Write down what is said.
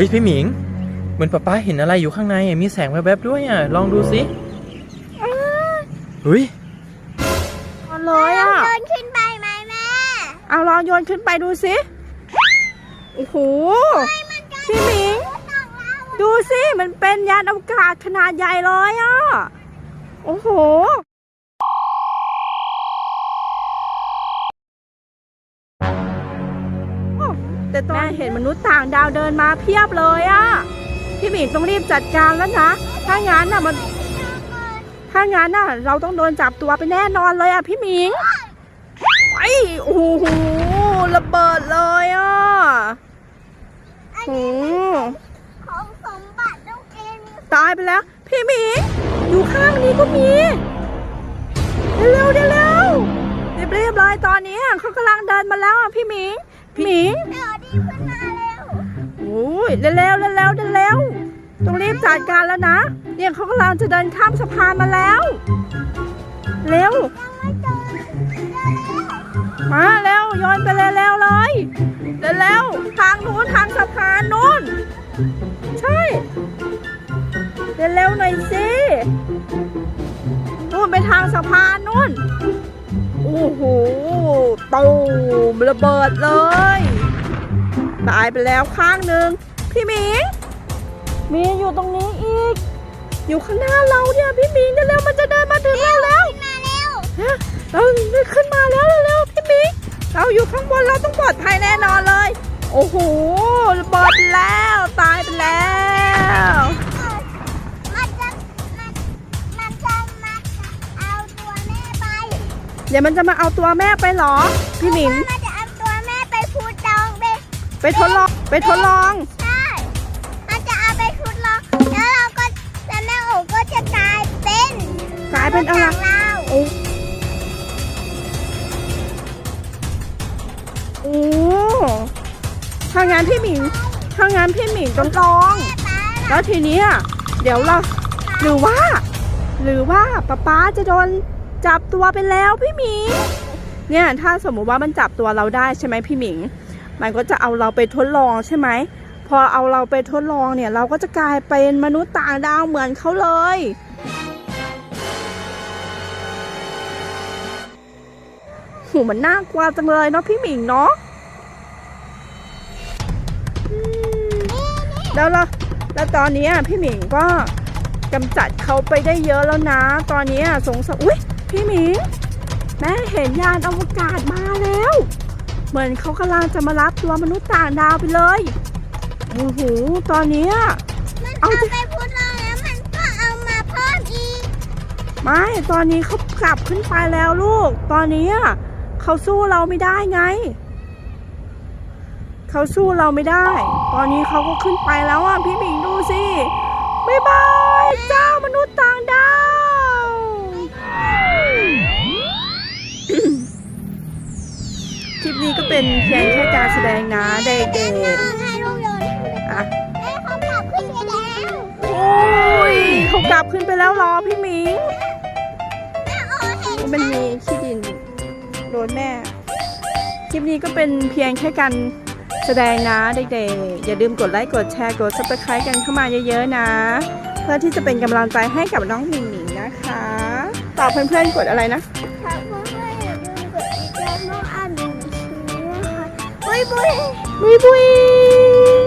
ฮ้ยพี่หมิงเหมือนป๊าป๊าเห็นอะไรอยู่ข้างในอะมีแสงแวบๆด้วยอะ ลองดูสิเฮ้ยนอนเลยอะเดินขึ้นไปไหมแม่ เอาลองโยนขึ้นไปดูสิโอ้โหพี่หมิง ดูสิมันเป็นยานอวกาศขนาดใหญ่เลยอะ โอ้โห แต่ตอนเห็นมนุษย์ต่างดาวเดินมาเพียบเลยอะพี่หมิงต้องรีบจัดการแล้วนะ ถ้างั้นน่ะมัน ถ้างั้นน่ะ เราต้องโดนจับตัวไปแน่นอนเลยอะพี่หมิงไอ้โอ้โหระเบิดเลยอะโอ้โหของสมบัติต้องเอ็นตายไปแล้ว พี่หมิงอยู่ข้างนี้ก็มีเร็วๆเร็วๆรีบๆเลยตอนนี้เขากำลังเดินมาแล้วอะพี่หมิงพี่ หมิงเดี๋ยวดีขึ้นมาเร็วโอ้ยเร็วๆเร็วๆเร็วๆต้องรีบจัดการแล้วนะ เนี่ยเขากำลังจะเดินข้ามสะพานมาแล้ว เร็วยังไม่เจอมาเร็วโยนไปเร็วๆเลยเร็วๆทางนู้นทางสะพานนู้น ใช่เร็วๆหน่อยสินู่นไปทางสะพานนู้นโอ้โห ตูมระเบิดเลย ตายไปแล้วข้างหนึ่งพี่หมิงมีอยู่ตรงนี้อีก อยู่ข้างหน้าเราเนี่ยพี่หมิงเร็วๆมันจะเดินมาถึงเราแล้วมาเร็วเราได้ขึ้นมาแล้วเร็วๆพี่มิกเราอยู่ข้างบนเราต้องปลอดภัยแน่นอนเลย โอ้โหระเบิดแล้วตายไป เดี๋ยวมันจะมาเอาตัวแม่ไปเหรอ พี่หมิงมันจะเอาตัวแม่ไปพูดจองไปไปทดลองไปทดลอง ใช่ มันจะเอาไปพูดลอง แล้วเราก็แล้วแม่โอ๋ก็จะกลายเป็นกลายเป็นอะไรมษย์ต่างดาวโอ้โอ้ถ้างั้นพี่หมิงถ้างั้นพี่หมิงต้องลองแม่ป้าแล้วทีเนี้ยเดี๋ยวเราหรือว่า หรือว่าป๊าป๊าจะโดน จับตัวไปแล้วพี่หมิง เนี่ยถ้าสมมุติว่ามันจับตัวเราได้ใช่ไหมพี่หมิง มันก็จะเอาเราไปทดลองใช่ไหม พอเอาเราไปทดลองเนี่ยเราก็จะกลายเป็นมนุษย์ต่างดาวเหมือนเขาเลย หูมันน่ากลัวจังเลยเนาะพี่หมิงเนาะแล้วเราแล้วตอนนี้พี่หมิงก็กำจัดเขาไปได้เยอะแล้วนะ ตอนนี้สงสัยอุ้ย พี่หมิงแม่เห็นยานอวกาศมาแล้ว เหมือนเขากำลังจะมารับตัวมนุษย์ต่างดาวไปเลยโอ้โหตอนเนี้ยมันเอาเอาสิไปพูดลองแล้วมันก็เอามาเพิ่มอีกไม่ตอนนี้เขากลับขึ้นไปแล้วลูก ตอนนี้เขาสู้เราไม่ได้ไงเขาสู้เราไม่ได้ ตอนนี้เขาก็ขึ้นไปแล้วอะพี่หมิงดูสิบ๊ายบายเจ้ามนุษย์ต่างดาว เป็นเพียงแค่การแสดงนะเด็กให้ลูกโยนๆอะเขาปรับขึ้นไปแล้วโอ้ยเขากลับขึ้นไปแล้วรอพี่มิงแม่โอเห็นมันมีขี้ดินโดนแม่ คลิปนี้ก็เป็นเพียงแค่การแสดงนะเด็กๆ อย่าลืมกดไลค์กดแชร์กด subscribe กันเข้ามาเยอะๆนะ เพื่อที่จะเป็นกำลังใจให้กับน้องหมิงหมิงนะคะตอบเพื่อนๆกดอะไรนะ Boy, boy. Boy, boy.